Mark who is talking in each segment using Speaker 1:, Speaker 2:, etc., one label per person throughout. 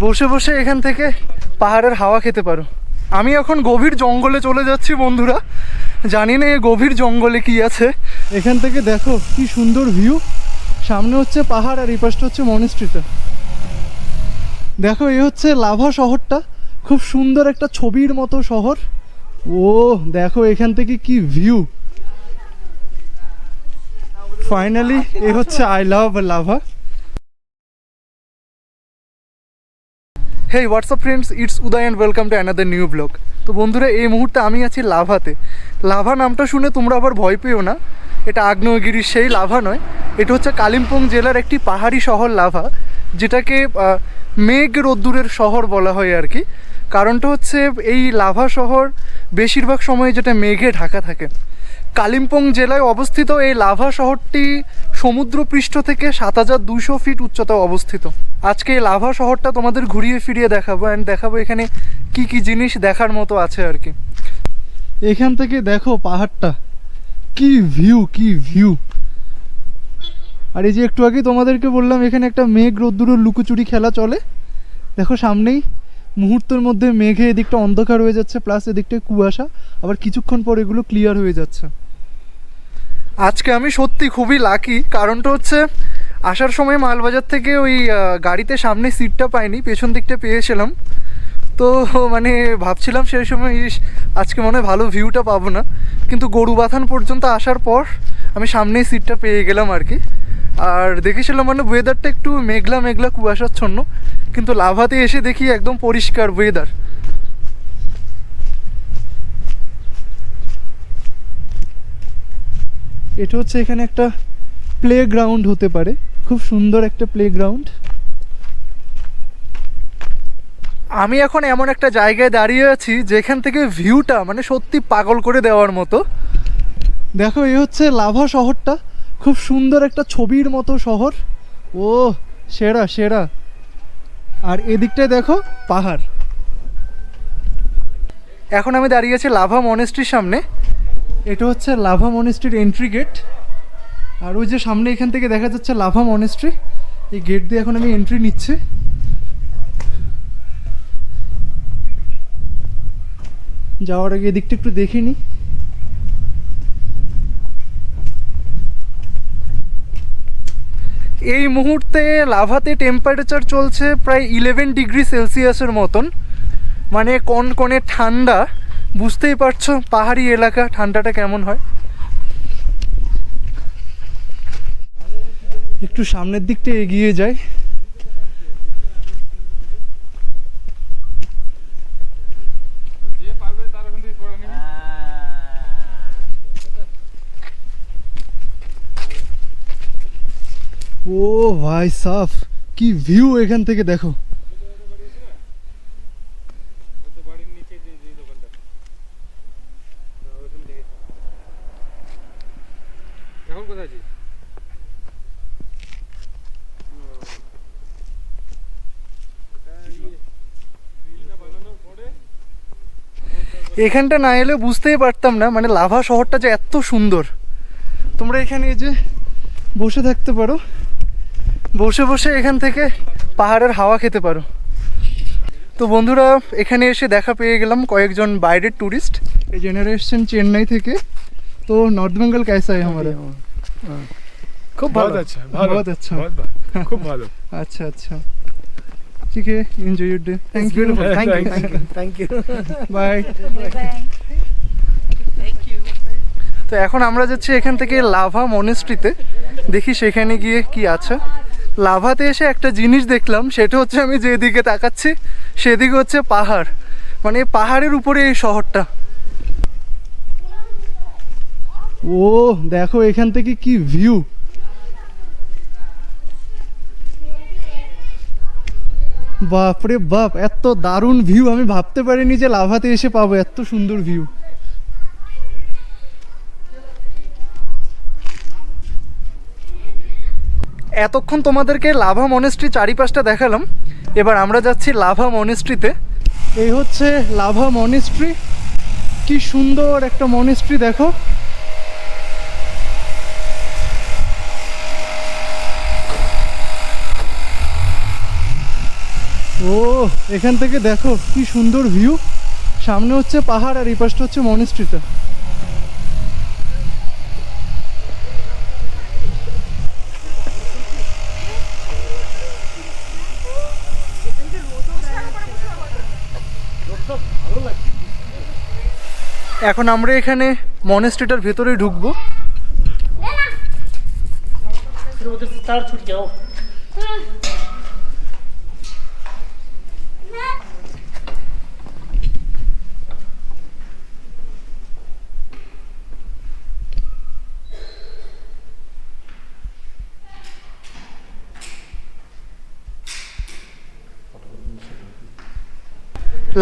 Speaker 1: বসে বসে এখান থেকে পাহাড়ের হাওয়া খেতে পারো। আমি এখন গভীর জঙ্গলে চলে যাচ্ছি, বন্ধুরা। জানি না এই গভীর জঙ্গলে কি আছে। এখান থেকে দেখো কি সুন্দর ভিউ সামনে হচ্ছে পাহাড় আর এই পাশটা হচ্ছে মনিস্ট্রিটা দেখো এই হচ্ছে লাভা শহরটা। খুব সুন্দর একটা ছবির মতো শহর। ও, দেখো এখান থেকে কি ভিউ ফাইনালি এ হচ্ছে I love Lava. Hey WhatsApp friends it's Uday and welcome to another new blog তো বন্ধুরা, এই মুহূর্তে আমি আছি লাভাতে। লাভা নামটা শুনে তোমরা আবার ভয় পেও না। এটা আগ্নেয়গিরির সেই লাভা নয়। এটা হচ্ছে কালিম্পং জেলার একটি পাহাড়ি শহর লাভা, যেটাকে মেঘ রোদ্দুরের শহর বলা হয় আর কি। কারণটা হচ্ছে, এই লাভা শহর বেশিরভাগ সময় যেটা মেঘে ঢাকা থাকে। কালিম্পং জেলায় অবস্থিত এই লাভা শহরটি সমুদ্রপৃষ্ঠ থেকে সাত হাজার দুশো ফিট উচ্চতায় অবস্থিত। আজকে এই লাভা শহরটা তোমাদের ঘুরিয়ে ফিরিয়ে দেখাবো অ্যান্ড দেখাবো এখানে কি কি জিনিস দেখার মতো আছে আর কি। এখান থেকে দেখো পাহাড়টা। কি ভিউ কি ভিউ আর এই যে একটু আগে তোমাদেরকে বললাম, এখানে একটা মেঘ রোদ্দুরের লুকোচুরি খেলা চলে। দেখো সামনেই মুহূর্তের মধ্যে মেঘে এদিকটা অন্ধকার হয়ে যাচ্ছে প্লাস এদিকটায় কুয়াশা। আবার কিছুক্ষণ পর এগুলো ক্লিয়ার হয়ে যাচ্ছে। আজকে আমি সত্যি খুবই লাকি কারণটা হচ্ছে আসার সময় মালবাজার থেকে ওই গাড়িতে সামনে সিটটা পাইনি, পেছন দিকটা পেয়েছিলাম। তো মানে ভাবছিলাম সেই সময়, ইস, আজকে মনে হয় ভালো ভিউটা পাবো না। কিন্তু গরু বাথান পর্যন্ত আসার পর আমি সামনেই সিটটা পেয়ে গেলাম আর কি। আর দেখেছিলাম মানে ওয়েদারটা একটু মেঘলা মেঘলা কুয়াশাচ্ছন্ন, কিন্তু লাভাতে এসে দেখি একদম পরিষ্কার ওয়েদার এটা হচ্ছে এখানে একটা প্লে গ্রাউন্ড হতে পারে। খুব সুন্দর একটা প্লে গ্রাউন্ড আমি এখন এমন একটা জায়গায় দাঁড়িয়ে আছি যেখান থেকে ভিউটা মানে সত্যি পাগল করে দেওয়ার মতো। দেখো এই হচ্ছে লাভা শহরটা। খুব সুন্দর একটা ছবির মতো শহর। ও সেরা সেরা। আর এদিকটায় দেখো পাহাড়। এখন আমি দাঁড়িয়ে আছি লাভা মনেস্ট্রির সামনে। এটা হচ্ছে লাভা মনেস্ট্রির এন্ট্রি গেট আর ওই যে সামনে এখান থেকে দেখা যাচ্ছে লাভা মনেস্ট্রি এই গেট দিয়ে এখন আমি এন্ট্রি নিচ্ছি। যাওয়ার আগে এদিকটা একটু দেখে নিই এই মুহূর্তে লাভাতে টেম্পারেচার চলছে প্রায় ইলেভেন ডিগ্রি সেলসিয়াসের মতন। মানে কোন কোণে ঠান্ডা। বুঝতেই পারছ পাহাড়ি এলাকা, ঠান্ডাটা কেমন হয়? একটু সামনের দিকটা এগিয়ে যাই। ও ভাই সাফ, কি ভিউ এখান থেকে দেখো
Speaker 2: এখন কোথায় আছিস
Speaker 1: এখানটা না এলে বুঝতেই পারতাম না মানে লাভা শহরটা যে এত সুন্দর। তোমরা এখানে এই যে বসে থাকতে পারো। বসে বসে এখান থেকে পাহাড়ের হাওয়া খেতে পারো। তো বন্ধুরা এখানে এসে দেখা পেয়ে গেলাম কয়েকজন বাইরের ট্যুরিস্ট এই জেনারেশন চেন্নাই থেকে। তো নর্থ বেঙ্গল ক্যাসা আমার
Speaker 2: খুব
Speaker 1: ভালো।
Speaker 2: আচ্ছা ভালো। আচ্ছা। খুব ভালো।
Speaker 1: আচ্ছা আচ্ছা। Okay, enjoy your day. Thank it's you.
Speaker 2: Thank you. Thank you.
Speaker 3: Thank you.
Speaker 1: Bye. তো এখন আমরা যাচ্ছি এখান থেকে লাভা মনেস্ট্রিতে দেখি সেখানে গিয়ে কি আছে লাভাতে এসে একটা জিনিস দেখলাম সেটা হচ্ছে আমি যেদিকে তাকাচ্ছি সেদিকে হচ্ছে পাহাড় মানে পাহাড়ের উপরে এই শহরটা ও দেখো এখান থেকে কি ভিউ বাপরে বাপ, এত দারুণ ভিউ আমি ভাবতে পারিনি যে লাভাতে এসে পাবো, এত সুন্দর ভিউ এতক্ষণ তোমাদেরকে লাভা মনেস্ট্রি চারিপাশটা দেখালাম। এবার আমরা যাচ্ছি লাভা মনেস্ট্রিতে এই হচ্ছে লাভা মনেস্ট্রি কি সুন্দর একটা মনেস্ট্রি দেখো। ও এখান থেকে দেখো কি সুন্দর ভিউ সামনে হচ্ছে পাহাড় আর এই পাশটা হচ্ছে মনিস্ট্রিটা এখন আমরা এখানে মনেস্ট্রিটার ভেতরে ঢুকবো।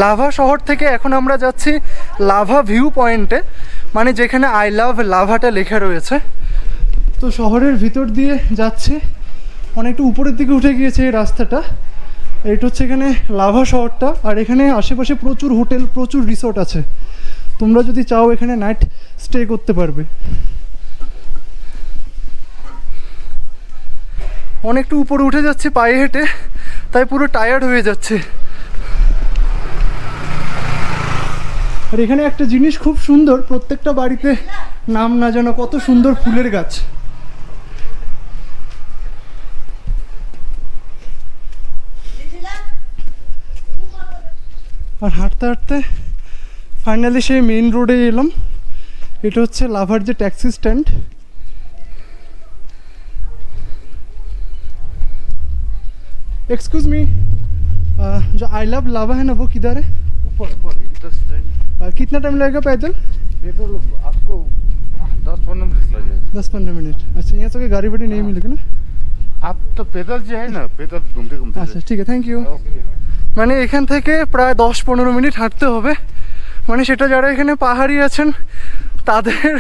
Speaker 1: লাভা শহর থেকে এখন আমরা যাচ্ছি লাভা ভিউ পয়েন্টে মানে যেখানে আই লাভ লাভাটা লেখা রয়েছে। তো শহরের ভিতর দিয়ে যাচ্ছে, অনেকটা উপরের দিকে উঠে গিয়েছে এই রাস্তাটা। এটা হচ্ছে এখানে লাভা শহরটা, আর এখানে আশেপাশে প্রচুর হোটেল, প্রচুর রিসোর্ট আছে। তোমরা যদি চাও এখানে নাইট স্টে করতে পারবে। অনেকটা উপরে উঠে যাচ্ছে পায়ে হেঁটে, তাই পুরো টায়ার্ড হয়ে যাচ্ছে। আর এখানে একটা জিনিস খুব সুন্দর প্রত্যেকটা বাড়িতে নাম না জানো কত সুন্দর ফুলের গাছ আর হাঁটতে হাঁটতে ফাইনালি সেই মেইন রোডে এলাম এটা হচ্ছে লাভার যে ট্যাক্সি স্ট্যান্ড एक्सक्यूज मी जो आई लव लावा है ना वो किधर है
Speaker 4: ऊपर ऊपर दस जाएंगे
Speaker 1: अ, कितना टाइम लगेगा पैदल
Speaker 4: पेट्रोल आपको दस पंद्रह मिनट लगेगा
Speaker 1: दस पंद्रह मिनट अच्छा यहाँ से कोई गाड़ी वाड़ी नहीं मिलेगी ना
Speaker 4: आप तो पैदल जो है ना पैदल घूमते घूमते
Speaker 1: আচ্ছা ঠিক আছে থ্যাংক ইউ
Speaker 4: ओके
Speaker 1: মানে এখান থেকে প্রায় দশ পনেরো মিনিট হাঁটতে হবে মানে সেটা যারা এখানে পাহাড়ি আছেন তাদের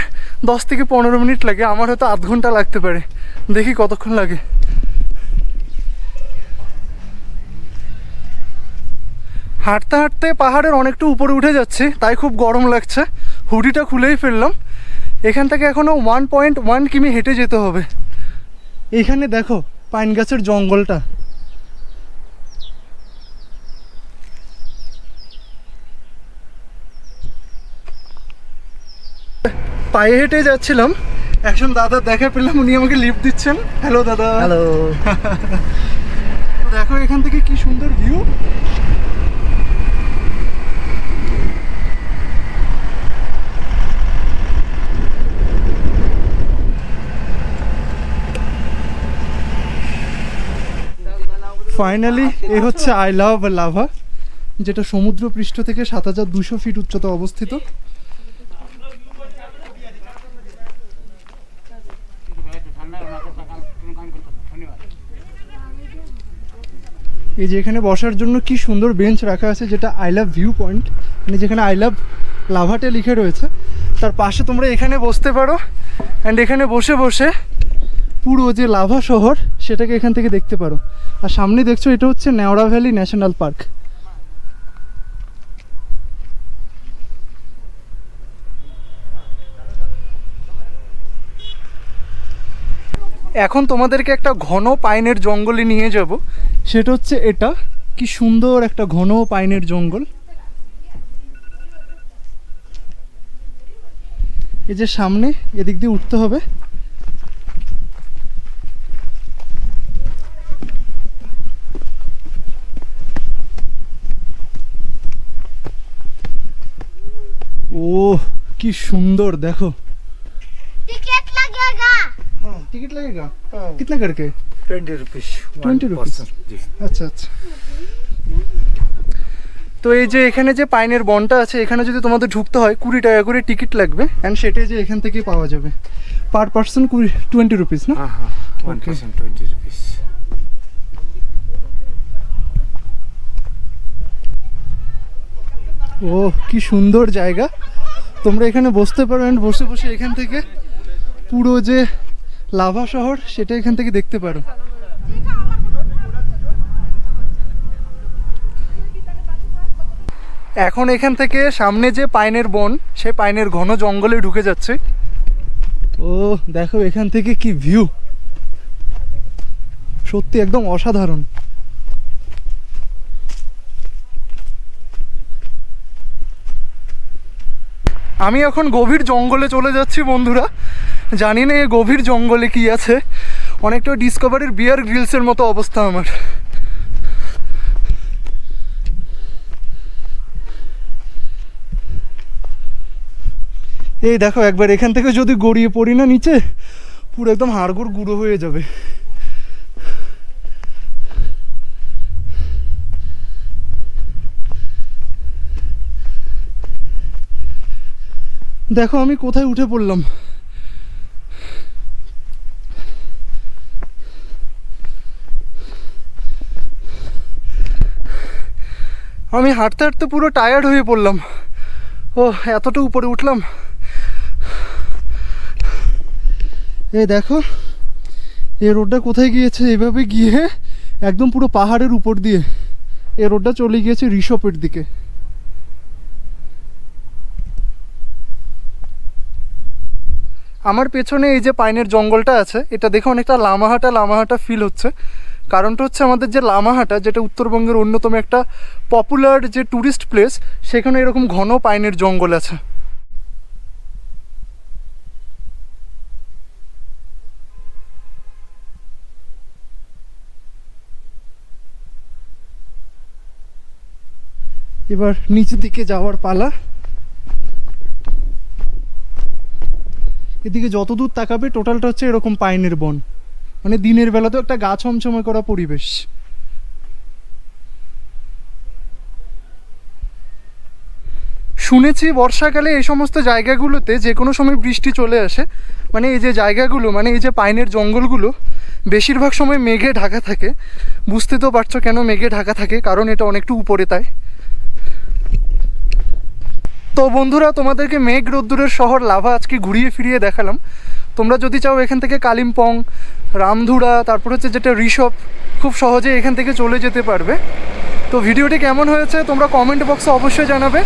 Speaker 1: দশ থেকে পনেরো মিনিট লাগে আমার হয়তো আধ ঘন্টা লাগতে পারে দেখি কতক্ষণ লাগে হাঁটতে হাঁটতে পাহাড়ের অনেকটা উপরে উঠে যাচ্ছে তাই খুব গরম লাগছে। হুডিটা খুলেই ফেললাম। এখান থেকে এখনও ওয়ান পয়েন্ট ওয়ান কিমি হেঁটে যেতে হবে। এখানে দেখো পাইন গাছের জঙ্গলটা। পায়ে হেঁটে যাচ্ছিলাম। একজন দাদা দেখা পেলাম উনি আমাকে লিফট দিচ্ছেন। হ্যালো দাদা।
Speaker 3: হ্যালো
Speaker 1: দেখো এখান থেকে কি সুন্দর ভিউ ফাইনালি এ হচ্ছে আই লাভ লাভা যেটা সমুদ্র পৃষ্ঠ থেকে সাত হাজার দুশো ফিট উচ্চতা অবস্থিত। এই যে এখানে বসার জন্য কি সুন্দর বেঞ্চ রাখা আছে যেটা আই লাভ ভিউ পয়েন্ট মানে যেখানে আই লাভ লাভাটে লিখে রয়েছে। তার পাশে তোমরা এখানে বসতে পারো অ্যান্ড এখানে বসে বসে পুরো যে লাভা শহর, সেটাকে এখান থেকে দেখতে পারো। আর সামনে দেখছ, এটা হচ্ছে নেওড়া ভ্যালি ন্যাশনাল পার্ক। এখন তোমাদেরকে একটা ঘন পাইনের জঙ্গলে নিয়ে যাব। সেটা হচ্ছে এটা। কি সুন্দর একটা ঘন পাইনের জঙ্গল। এই যে সামনে, এদিক দিয়ে উঠতে হবে। ও কি সুন্দর দেখো
Speaker 5: टिकट लगेगा
Speaker 1: हाँ टिकट लगेगा कितना करके
Speaker 4: ट्वेंटी रुपीज
Speaker 1: 20 rupees? আচ্ছা আচ্ছা তো এই যে এখানে যে পাইনের বনটা আছে এখানে যদি তোমাদের ঢুকতে হয় কুড়ি টাকা করে টিকিট লাগবে অ্যান্ড সেটাই যে এখান থেকেই পাওয়া যাবে পার পার্সন কুড়ি টোয়েন্টি রুপিস না
Speaker 4: हाँ हाँ one
Speaker 1: Okay.
Speaker 4: Percent twenty rupees
Speaker 1: ও কি সুন্দর জায়গা তোমরা এখানে বসতে পারো অ্যান্ড বসে বসে এখান থেকে পুরো যে লাভা শহর, সেটা এখান থেকে দেখতে পারো। এখন এখান থেকে সামনে যে পাইনের বন সে পাইনের ঘন জঙ্গলে ঢুকে যাচ্ছে। ও, দেখো এখান থেকে কি ভিউ সত্যি একদম অসাধারণ। আমি এখন গভীর জঙ্গলে চলে যাচ্ছি, বন্ধুরা। জানি না এই গভীর জঙ্গলে কি আছে। অনেকটা ডিসকভারির বিয়ার গ্রিলসের মতো অবস্থা আমার। এই দেখো, একবার এখান থেকে যদি গড়িয়ে পড়ি না নিচে, পুরো একদম হাড়গোড় গুঁড়ো হয়ে যাবে। দেখো, আমি কোথায় উঠে পড়লাম। আমি হাঁটতে হাঁটতে পুরো টায়ার্ড হয়ে পড়লাম। ও এতটা উপরে উঠলাম। এই দেখো এই রোডটা কোথায় গিয়েছে? এইভাবে গিয়ে একদম পুরো পাহাড়ের উপর দিয়ে। এ রোডটা চলে গিয়েছে ঋষপের দিকে। আমার পেছনে এই যে পাইনের জঙ্গলটা আছে, এটা দেখে অনেকটা লামাহাটা লামাহাটা ফিল হচ্ছে। কারণটা হচ্ছে আমাদের যে লামাহাটা, যেটা উত্তরবঙ্গের অন্যতম একটা পপুলার যে ট্যুরিস্ট প্লেস সেখানে এরকম ঘন পাইনের জঙ্গল আছে। এবার নিচের দিকে যাওয়ার পালা। এদিকে যতদূর তাকাবে টোটালটা হচ্ছে এরকম পাইনের বন। মানে দিনের বেলাতেও একটা গা ছমছমে করা পরিবেশ। শুনেছি বর্ষাকালে এই সমস্ত জায়গাগুলোতে যে কোনো সময় বৃষ্টি চলে আসে। মানে এই যে জায়গাগুলো মানে এই যে পাইনের জঙ্গলগুলো, বেশিরভাগ সময় মেঘে ঢাকা থাকে। বুঝতে তো পারছ কেন মেঘে ঢাকা থাকে, কারণ এটা অনেকটু উপরে তাই। তো বন্ধুরা, তোমাদেরকে মেঘ রোদ্দুরের শহর লাভা আজকে ঘুরিয়ে ফিরিয়ে দেখালাম। তোমরা যদি চাও এখান থেকে কালিম্পং, রামধুরা, তারপর হচ্ছে যেটা ঋষভ, খুব সহজে এখান থেকে চলে যেতে পারবে। তো ভিডিওটি কেমন হয়েছে তোমরা কমেন্ট বক্সে অবশ্যই জানাবে।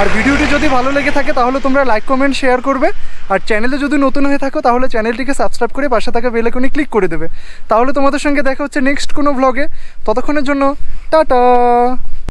Speaker 1: আর ভিডিওটি যদি ভালো লেগে থাকে তাহলে তোমরা লাইক কমেন্ট শেয়ার করবে। আর চ্যানেলে যদি নতুন হয়ে থাকো তাহলে চ্যানেলটিকে সাবস্ক্রাইব করে পাশে থাকা বেলাইকনে ক্লিক করে দেবে। তাহলে তোমাদের সঙ্গে দেখা হচ্ছে নেক্সট কোনো ভ্লগে ততক্ষণের জন্য, টাটা!